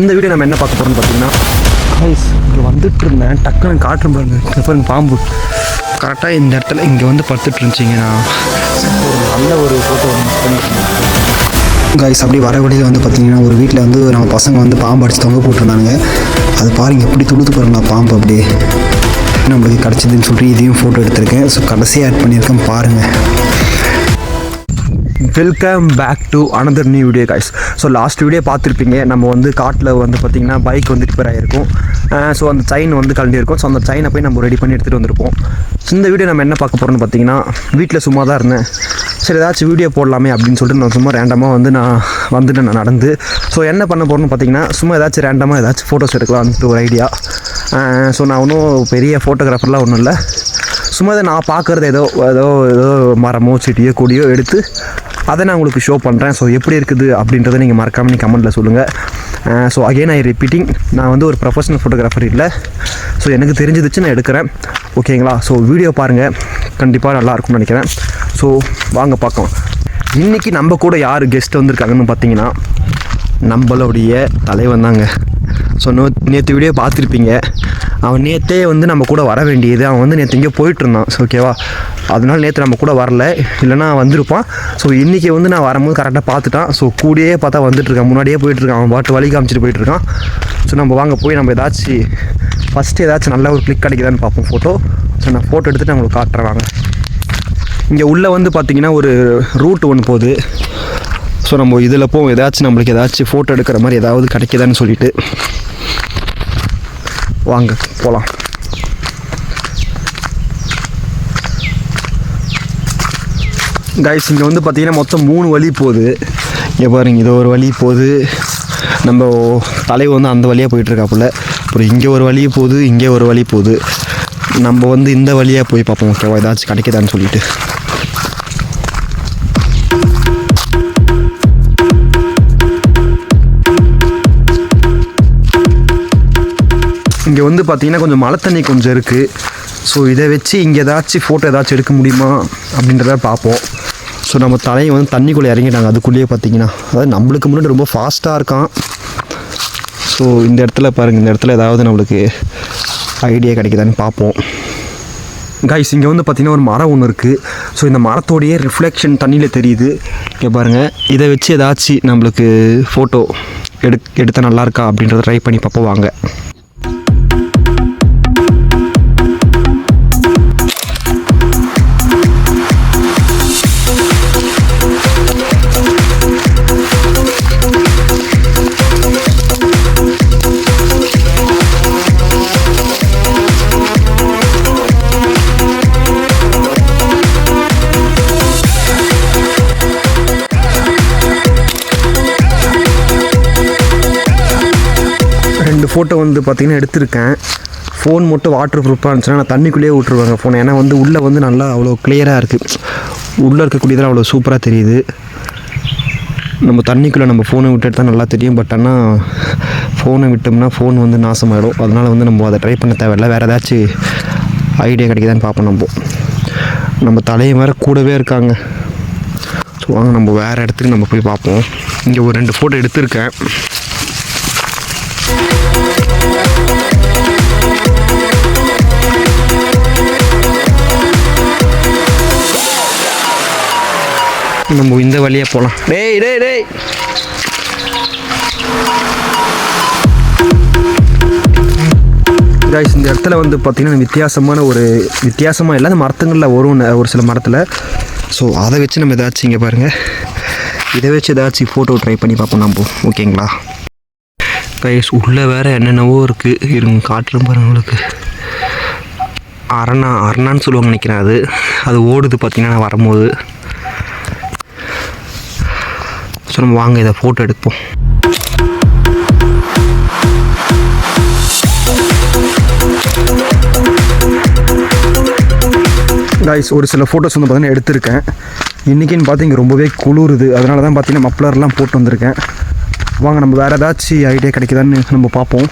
இந்த வீடியோ நம்ம என்ன பார்க்க போகிறோம்னு பார்த்தீங்கன்னா guys, இங்கே வந்துட்டு இருந்தேன். டக்குன்னு காட்டுறேன் பாருங்க. இங்க பாருங்க பாம்பு. கரெக்டாக இந்த இடத்துல இங்கே வந்து படுத்துட்டு இருந்துச்சிங்க நான். ஒரு நல்ல ஒரு ஃபோட்டோ காய்ஸ் அப்படி வர வழியில் வந்து பார்த்தீங்கன்னா ஒரு வீட்டில் வந்து நம்ம பசங்க வந்து பாம்பு அடிச்சு தொங்க போட்டிருந்தானுங்க. அது பாருங்க எப்படி துடுத்து பாருங்களா பாம்பு அப்படியே. நம்மளுக்கு கிடச்சிதுன்னு சொல்லிட்டு இதையும் ஃபோட்டோ எடுத்திருக்கேன். ஸோ கடைசியாக ஆட் பண்ணியிருக்கேன் பாருங்கள் welcome back to another new video guys so last video பார்த்துருப்பீங்க. நம்ம வந்து காட்டில் வந்து பார்த்திங்கன்னா பைக் வந்து ரிப்பேர் ஆகிருக்கும் ஸோ அந்த செயின் வந்து கழண்டிருக்கும் ஸோ அந்த செயினை போய் நம்ம ரெடி பண்ணி எடுத்துகிட்டு வந்திருப்போம். இந்த வீடியோ நம்ம என்ன பார்க்க போகிறோம்னு பார்த்தீங்கன்னா வீட்டில் சும்மா தான் இருந்தேன். சரி ஏதாச்சும் வீடியோ போடலாமே அப்படின்னு சொல்லிட்டு நான் சும்மா ரேண்டமாக வந்து நான் வந்துட்டு நான் நடந்து. ஸோ என்ன பண்ண போகிறோன்னு பார்த்தீங்கன்னா சும்மா ஏதாச்சும் ரேண்டமாக ஏதாச்சும் ஃபோட்டோஸ் எடுக்கலாம்ட்டு ஒரு ஐடியா ஸோ நான் ஒன்றும் பெரிய ஃபோட்டோகிராஃபர்லாம் ஒன்றும் இல்லை. சும்மா இதை நான் பார்க்குறது ஏதோ ஏதோ ஏதோ மரமோ செடியோ கொடியோ எடுத்து அதை நான் உங்களுக்கு ஷோ பண்ணுறேன் ஸோ எப்படி இருக்குது அப்படின்றத நீங்கள் மறக்காமல் நீங்கள் கமெண்ட்டில் சொல்லுங்கள் ஸோ அகைன் ஐ ரிப்பீட்டிங் நான் வந்து ஒரு ப்ரொஃபஷனல் ஃபோட்டோகிராஃபர் இல்லை. ஸோ எனக்கு தெரிஞ்சதுச்சு நான் எடுக்கிறேன். ஓகேங்களா ஸோ வீடியோ பாருங்கள் கண்டிப்பாக நல்லா இருக்கும்னு நினைக்கிறேன். ஸோ வாங்க பார்க்கலாம். இன்றைக்கி நம்ம கூட யார் கெஸ்ட் வந்திருக்காங்கன்னு பார்த்தீங்கன்னா நம்மளுடைய தலைவன் தாங்க. ஸோ நோ நேற்று வீடியோ பார்த்துருப்பீங்க. அவன் நேற்றே வந்து நம்ம கூட வர வேண்டியது அவன் வந்து நேற்று எங்கேயோ போயிட்டு இருந்தான். ஸோ ஓகேவா அதனால நேற்று நம்ம கூட வரல. இல்லைன்னா வந்திருப்பான். ஸோ இன்றைக்கி வந்து நான் வரும்போது கரெக்டாக பார்த்துட்டான். ஸோ கூடயே பார்த்தா வந்துட்டுருக்கான். முன்னாடியே போயிட்டுருக்கான். அவன் பாட்டு வழி காமிச்சிட்டு போயிட்டுருக்கான். ஸோ நம்ம வாங்க போய் நம்ம ஏதாச்சும் ஃபஸ்ட்டு ஏதாச்சும் நல்ல ஒரு கிளிக் கிடைக்குதான்னு பார்ப்போம் ஃபோட்டோ ஸோ நான் ஃபோட்டோ எடுத்துகிட்டு நான் உங்களுக்கு காட்டுறேன் வாங்க. இங்கே உள்ளே வந்து பார்த்தீங்கன்னா ஒரு ரூட் ஒன்று போகுது. ஸோ நம்ம இதில் போவோம். ஏதாச்சும் நம்மளுக்கு ஏதாச்சும் ஃபோட்டோ எடுக்கிற மாதிரி ஏதாவது கிடைக்குதான்னு சொல்லிட்டு. வாங்க போகலாம் கைஸ் இங்கே வந்து பார்த்தீங்கன்னா மொத்தம் மூணு வழி போகுது. இங்கே பாருங்க இது ஒரு வழி போகுது. நம்ம தலைவர் வந்து அந்த வழியாக போயிட்டுருக்காப்புல. அப்புறம் இங்கே ஒரு வழி போகுது இங்கே ஒரு வழி போகுது. நம்ம வந்து இந்த வழியாக போய் பார்ப்போம் ஓகேவா ஏதாச்சும் கிடைக்குதான்னு சொல்லிட்டு. இங்கே வந்து பார்த்தீங்கன்னா கொஞ்சம் மழை தண்ணி கொஞ்சம் இருக்குது ஸோ இதை வச்சு இங்கே ஏதாச்சும் ஃபோட்டோ ஏதாச்சும் எடுக்க முடியுமா அப்படின்றத பார்ப்போம். ஸோ நம்ம தலையை வந்து தண்ணிக்குள்ளே இறங்கிட்டாங்க. அதுக்குள்ளேயே பார்த்தீங்கன்னா. அதாவது நம்மளுக்கு முன்னாடி ரொம்ப ஃபாஸ்ட்டாக இருக்கான். ஸோ இந்த இடத்துல பாருங்கள் இந்த இடத்துல ஏதாவது நம்மளுக்கு ஐடியா கிடைக்குதான்னு பார்ப்போம். கைஸ் இங்கே வந்து பார்த்தீங்கன்னா ஒரு மரம் ஒன்று இருக்குது ஸோ இந்த மரத்தோடைய ரிஃப்ளெக்ஷன் தண்ணியில் தெரியுது. இங்கே பாருங்கள் இதை வச்சு ஏதாச்சும் நம்மளுக்கு ஃபோட்டோ எடு எடுத்தால் நல்லாயிருக்கா அப்படின்றத ட்ரை பண்ணி பார்ப்போம். வாங்க. ஃபோட்டோ வந்து பார்த்திங்கன்னா எடுத்திருக்கேன். ஃபோன் மட்டும் வாட்டர் ப்ரூஃபாக இருந்துச்சுன்னா நான் தண்ணிக்குள்ளேயே விட்ருவாங்க ஃபோன் ஏன்னா வந்து உள்ளே வந்து நல்லா அவ்வளோ கிளியராக இருக்குது உள்ளே இருக்கக்கூடியதெல்லாம் அவ்வளோ சூப்பராக தெரியுது. நம்ம தண்ணிக்குள்ளே நம்ம ஃபோனை விட்டு எடுத்தால் நல்லா தெரியும். பட் ஆனால் ஃபோனை விட்டோம்னா ஃபோன் வந்து நாசமாயிடும். அதனால் வந்து நம்ம அதை ட்ரை பண்ண தேவையில்ல. வேறு ஏதாச்சும் ஐடியா கிடைக்குதான்னு பார்ப்போம் நம்ம. நம்ம தலையை வேறு கூடவே இருக்காங்க. ஸோ வாங்க நம்ம வேறு இடத்துக்கு நம்ம போய் பார்ப்போம். இங்கே ஒரு ரெண்டு ஃபோட்டோ எடுத்திருக்கேன். நம்ம இந்த வழியாக போகலாம் டேய் டேய் டேய். கைஸ் இந்த இடத்துல வந்து பார்த்திங்கன்னா வித்தியாசமான ஒரு வித்தியாசமாக இல்லை அந்த மரத்துங்களில் வரும் ஒரு சில மரத்தில். ஸோ அதை வச்சு நம்ம ஏதாச்சும் இங்கே பாருங்கள் இதை வச்சு ஏதாச்சும் ஃபோட்டோ ட்ரை பண்ணி பார்ப்போம் நம்ம. ஓகேங்களா கைஸ் உள்ளே வேறு என்னென்னவோ இருக்குது இருங்க காட்டுறேன் பாருங்க உங்களுக்கு. அரணா அரணான்னு சொல்லுவாங்க நினைக்கிறேன் அது. அது ஓடுது பார்த்தீங்கன்னா நான் வரும்போது. ஸோ நம்ம வாங்க இதை ஃபோட்டோ எடுப்போம். காய்ஸ் ஒரு சில ஃபோட்டோஸ் வந்து பார்த்தீங்கன்னா எடுத்திருக்கேன். இன்றைக்கின்னு பார்த்து இங்கே ரொம்பவே குளிருது. அதனால தான் பார்த்தீங்கன்னா மப்ளர்லாம் போட்டு வந்திருக்கேன். வாங்க நம்ம வேறு ஏதாச்சும் ஐடியா கிடைக்குதான்னு நம்ம பார்ப்போம்.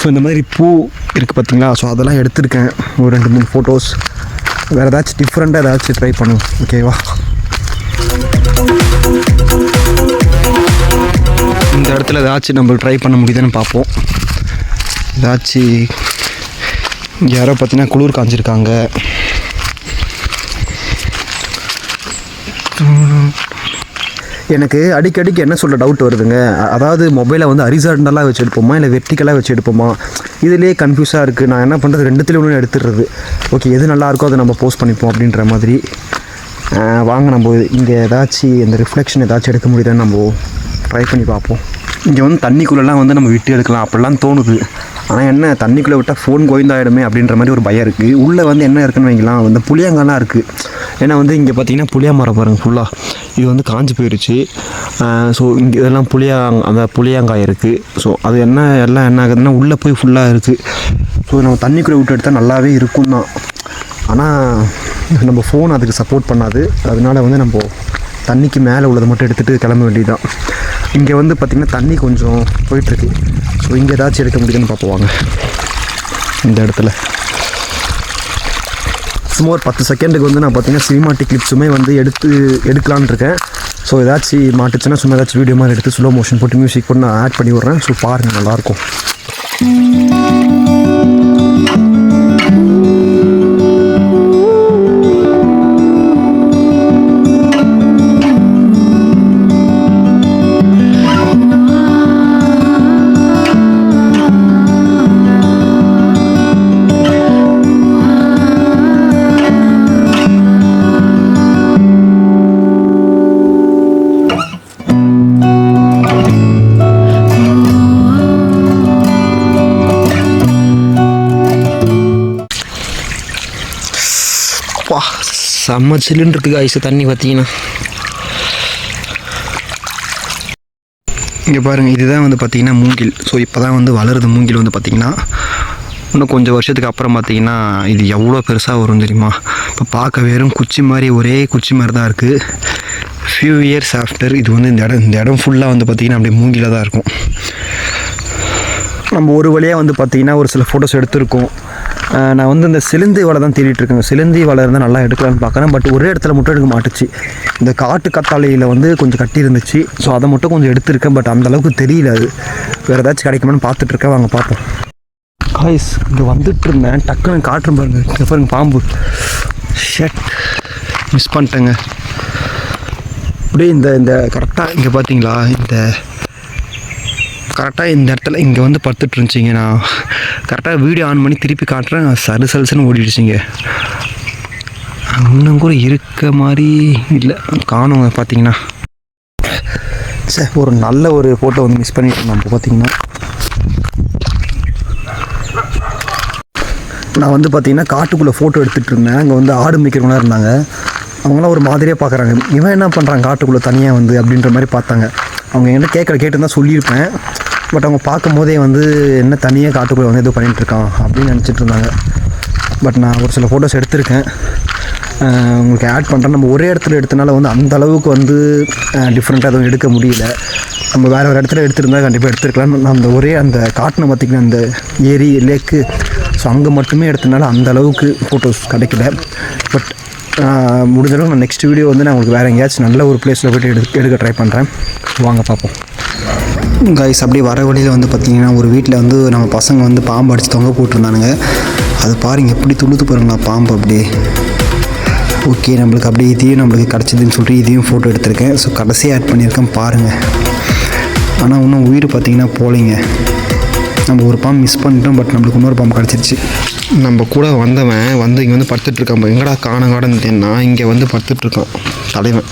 ஸோ இந்த மாதிரி பூ இருக்குது பார்த்தீங்களா ஸோ அதெல்லாம் எடுத்திருக்கேன். ஒரு ரெண்டு மூணு ஃபோட்டோஸ் வேறு ஏதாச்சும் டிஃப்ரெண்ட்டாக ஏதாச்சும் ட்ரை பண்ணுவோம். ஓகேவா இடத்துல ஏதாச்சும் நம்ம ட்ரை பண்ண முடியுதுன்னு பார்ப்போம். ஏதாச்சும் இங்கே யாரோ பார்த்தீங்கன்னா குளிர் காஞ்சிருக்காங்க. எனக்கு அடிக்கடிக்கு என்ன சொல்ல டவுட் வருதுங்க? அதாவது மொபைலை வந்து ஹரிசாண்டலாக வச்சு எடுப்போமா? இல்லை வெர்டிக்கலாக வச்சு எடுப்போமா? இதுலேயே கன்ஃபியூஸாக இருக்குது நான் என்ன பண்ணுறது ரெண்டுத்துலேயும் ஒன்று எடுத்துடுறது. ஓகே எது நல்லாயிருக்கோ அதை நம்ம போஸ்ட் பண்ணிப்போம் அப்படின்ற மாதிரி. வாங்க நம்ம இங்கே ஏதாச்சும் இந்த ரிஃப்ளெக்ஷன் ஏதாச்சும் எடுக்க முடியுதான்னு நம்ம ட்ரை பண்ணி பார்ப்போம். இங்கே வந்து தண்ணிக்குள்ளெல்லாம் வந்து நம்ம விட்டு எடுக்கலாம் அப்படிலாம் தோணுது. ஆனால் என்ன தண்ணிக்குள்ளே விட்டால் ஃபோன் கோவிந்தாயிடுமே அப்படின்ற மாதிரி ஒரு பயம் இருக்குது உள்ளே வந்து என்ன இருக்குன்னு வைங்களாம் வந்து புளியங்காலாம் இருக்குது ஏன்னா வந்து இங்கே பார்த்தீங்கன்னா புளியா மரம் பாருங்கள் ஃபுல்லாக இது வந்து காஞ்சி போயிடுச்சு ஸோ இங்கே இதெல்லாம் புளியாங் அந்த புளியாங்காய் இருக்குது ஸோ அது என்ன எல்லாம் என்ன ஆகுதுன்னா உள்ளே போய் ஃபுல்லாக இருக்குது ஸோ நம்ம தண்ணிக்குள்ளே விட்டு எடுத்தால் நல்லாவே இருக்கும் தான் ஆனால் நம்ம ஃபோன் அதுக்கு சப்போர்ட் பண்ணாது. அதனால வந்து நம்ம தண்ணிக்கு மேலே உள்ளதை மட்டும் எடுத்துகிட்டு கிளம்ப வேண்டியதுதான். இங்கே வந்து பார்த்திங்கன்னா தண்ணி கொஞ்சம் போயிட்டுருக்கு. ஸோ இங்கே ஏதாச்சும் எடுக்க முடியுதுன்னு பார்ப்போம் இந்த இடத்துல. சும்மா ஒரு பத்து செகண்டுக்கு வந்து நான் பார்த்தீங்கன்னா சினிமா கிளிப்ஸுமே வந்து எடுத்து எடுக்கலான்னு இருக்கேன். ஸோ ஏதாச்சும் மாட்டுச்சுன்னா சும்மா ஏதாச்சும் வீடியோ மாதிரி எடுத்து ஸ்லோ மோஷன் போட்டு மியூசிக் போட்டு நான் ஆட் பண்ணி விட்றேன். ஸோ பாருங்கள் நல்லாயிருக்கும். செம்ம சில்லுன்னு இருக்குது ஐஸு தண்ணி பார்த்தீங்கன்னா இங்கே பாருங்கள் இதுதான் வந்து பார்த்தீங்கன்னா மூங்கில். ஸோ இப்போ தான் வந்து வளருது மூங்கில் வந்து பார்த்தீங்கன்னா இன்னும் கொஞ்சம் வருஷத்துக்கு அப்புறம் பார்த்தீங்கன்னா இது எவ்வளோ பெருசாக வரும் தெரியுமா? இப்போ பார்க்க வெறும் குச்சி மாதிரி ஒரே குச்சி மாதிரி தான் இருக்குது ஃபியூ இயர்ஸ் ஆஃப்டர் இது வந்து இந்த இடம் இந்த இடம் ஃபுல்லாக வந்து பார்த்திங்கன்னா அப்படியே மூங்கில தான் இருக்கும். நம்ம ஒரு வழியாக வந்து பார்த்திங்கன்னா ஒரு சில ஃபோட்டோஸ் எடுத்திருக்கோம். நான் வந்து இந்த சிலந்தி வலை தான் தேடிட்டு இருக்கேன் சிலந்தி வலை இருந்தால் நல்லா எடுக்கலாம்னு பார்க்குறேன். பட் ஒரே இடத்துல மட்டும் எடுக்க மாட்டுச்சு. இந்த காட்டு கத்தாழையில் வந்து கொஞ்சம் கட்டி இருந்துச்சு ஸோ அதை மட்டும் கொஞ்சம் எடுத்திருக்கேன். பட் அந்த அளவுக்கு தெரியல அது. வேறு ஏதாச்சும் கிடைக்குமான்னு பார்த்துட்ருக்கேன் வாங்க பார்ப்போம். காய்ஸ் இங்கே வந்துட்டு இருந்தேன். டக்குன்னு காற்று பாருங்க. பாருங்க பாம்பு. ஷர்ட் மிஸ் பண்ணிட்டேங்க. அப்படியே இந்த இந்த கரெக்டாக இங்கே பார்த்தீங்களா? இந்த கரெக்டாக இந்த இடத்துல இங்கே வந்து படுத்துட்டு இருந்துச்சிங்க நான் கரெக்டாக வீடியோ ஆன் பண்ணி திருப்பி காட்டுறேன். சரு சலுசன்னு ஓடிடுச்சிங்க. இன்னும் கூட இருக்க மாதிரி இல்லை. காணும் பார்த்தீங்கன்னா சார் ஒரு நல்ல ஒரு ஃபோட்டோ வந்து மிஸ் பண்ணிட்டு நம்ம இப்போ பார்த்தீங்கன்னா நான் வந்து பார்த்தீங்கன்னா காட்டுக்குள்ளே ஃபோட்டோ எடுத்துகிட்டு இருந்தேன். அங்கே வந்து ஆடு மேய்க்கிறவங்களாம் இருந்தாங்க. அவங்களாம் ஒரு மாதிரியாக பார்க்குறாங்க இவன் என்ன பண்ணுறான் காட்டுக்குள்ளே தனியாக வந்து அப்படின்ற மாதிரி பார்த்தாங்க. அவங்க என்கிட்ட கேட்குற கேட்டுருந்தா சொல்லியிருப்பேன். பட் அவங்க பார்க்கும்போதே வந்து என்ன தனியாக காட்டுக்குள்ளே வந்து ஏதோ பண்ணிட்டு இருக்கான் அப்படின்னு நினச்சிட்டு இருந்தாங்க. பட் நான் ஒரு சில ஃபோட்டோஸ் எடுத்திருக்கேன். உங்களுக்கு ஆட் பண்ணுறேன் நம்ம ஒரே இடத்துல எடுத்தனால வந்து அந்த அளவுக்கு வந்து டிஃப்ரெண்ட்டாக எதுவும் எடுக்க முடியல. நம்ம வேறு ஒரு இடத்துல எடுத்திருந்தா கண்டிப்பாக எடுத்துருக்கலாம். நான் அந்த ஒரே அந்த காட்டின பார்த்திங்கன்னா அந்த ஏரி லேக்கு ஸோ அங்கே மட்டுமே எடுத்தனால அந்த அளவுக்கு ஃபோட்டோஸ் கிடைக்கல. பட் முடிஞ்சளவு நான் நெக்ஸ்ட் வீடியோ வந்து நான் உங்களுக்கு வேறு எங்கேயாச்சும் நல்ல ஒரு பிளேஸில் போய்ட்டு எடுத்து எடுக்க ட்ரை பண்ணுறேன் வாங்க பார்ப்போம் கைஸ் அப்படியே வர வழியில் வந்து பார்த்தீங்கன்னா ஒரு வீட்டில் வந்து நம்ம பசங்க வந்து பாம்பு அடித்து தொங்க போட்டிருந்தானுங்க. அது பாருங்க எப்படி துளுத்து பாருங்களா பாம்பு அப்படியே. ஓகே நம்மளுக்கு அப்படியே இதையும் நம்மளுக்கு கிடச்சிதுன்னு சொல்லிட்டு இதையும் ஃபோட்டோ எடுத்திருக்கேன். ஸோ கடைசியாக ஆட் பண்ணியிருக்கேன் பாருங்கள் ஆனால் இன்னும் உயிர் பார்த்தீங்கன்னா போலிங்க. நம்ம ஒரு பாம்பு மிஸ் பண்ணிட்டோம் பட் நம்மளுக்கு இன்னொரு பாம்பு கிடச்சிருச்சு. நம்ம கூட வந்தவன் வந்து இங்கே வந்து படுத்துட்ருக்கான் எங்கடா காண இங்கே வந்து படுத்துட்ருக்கான் தலைவன்.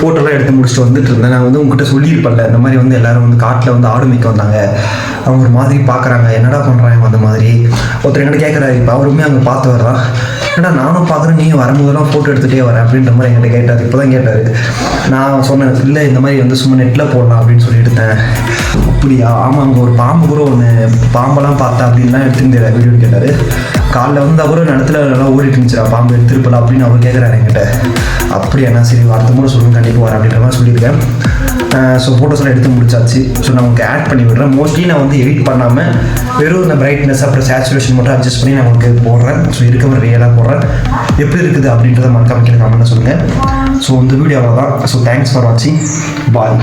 ஃபோட்டோலாம் எடுத்து முடிச்சுட்டு வந்துட்டு இருந்தேன் நான் வந்து உங்ககிட்ட சொல்லியிருப்பேன்ல இந்த மாதிரி வந்து எல்லாரும் வந்து காட்டில் வந்து ஆடு மேய்க்க வந்தாங்க. அவங்க ஒரு மாதிரி பார்க்குறாங்க. என்னடா பண்ணுறாங்க அந்த மாதிரி? ஒருத்தர் என்கிட்ட கேட்குறாரு இப்போ அவருமே அங்கே பார்த்து வர்றான். ஏன்னா நானும் பார்க்குறேன் நீ வரும்போதெல்லாம் ஃபோட்டோ எடுத்துகிட்டே வரேன் அப்படின்ற மாதிரி என்கிட்ட கேட்டார். இப்போ தான் கேட்டார். நான் சொன்னேன் இல்லை இந்த மாதிரி வந்து சும்மா நெட்டில் போடலாம் அப்படின்னு சொல்லி எடுத்தேன். அப்படியா? ஆமாம் அங்கே ஒரு பாம்பு கூட ஒன்று பாம்பெல்லாம் பார்த்தா அப்படின்லாம் எடுத்துருந்தேன் வீடியோ கேட்டார். காலைல வந்து அவரும் நிலத்துல நல்லா ஓடிட்டு இருந்துச்சுடா பாம்பு எடுத்துருப்பல அப்படின்னு அவர் கேட்குறாரு என்கிட்ட. அப்படியா நான் சரி வார்த்தை கூட சொல்லுங்க கண்டிப்பாக வரேன் அப்படின்ற மாதிரி சொல்லியிருக்கேன். ஸோ ஃபோட்டோஸ்லாம் எடுத்து முடிச்சாச்சு. ஸோ நான் உங்களுக்கு ஆட் பண்ணி விடுறேன். மோஸ்ட்லி நான் வந்து எடிட் பண்ணாமல் வெறும் இந்த பிரைட்னஸ் அப்புறம் சேச்சுரேஷன் மட்டும் அட்ஜஸ்ட் பண்ணி நான் உங்களுக்கு போடுறேன். ஸோ இருக்க மாதிரி ரியலாக போடுறேன். எப்படி இருக்குது அப்படின்றத மறக்காம கீழே கமெண்ட்டில் சொல்லுங்கள் ஸோ இந்த வீடியோ அவ்வளோதான் ஸோ தேங்க்ஸ் ஃபார் வாட்சிங் பாய்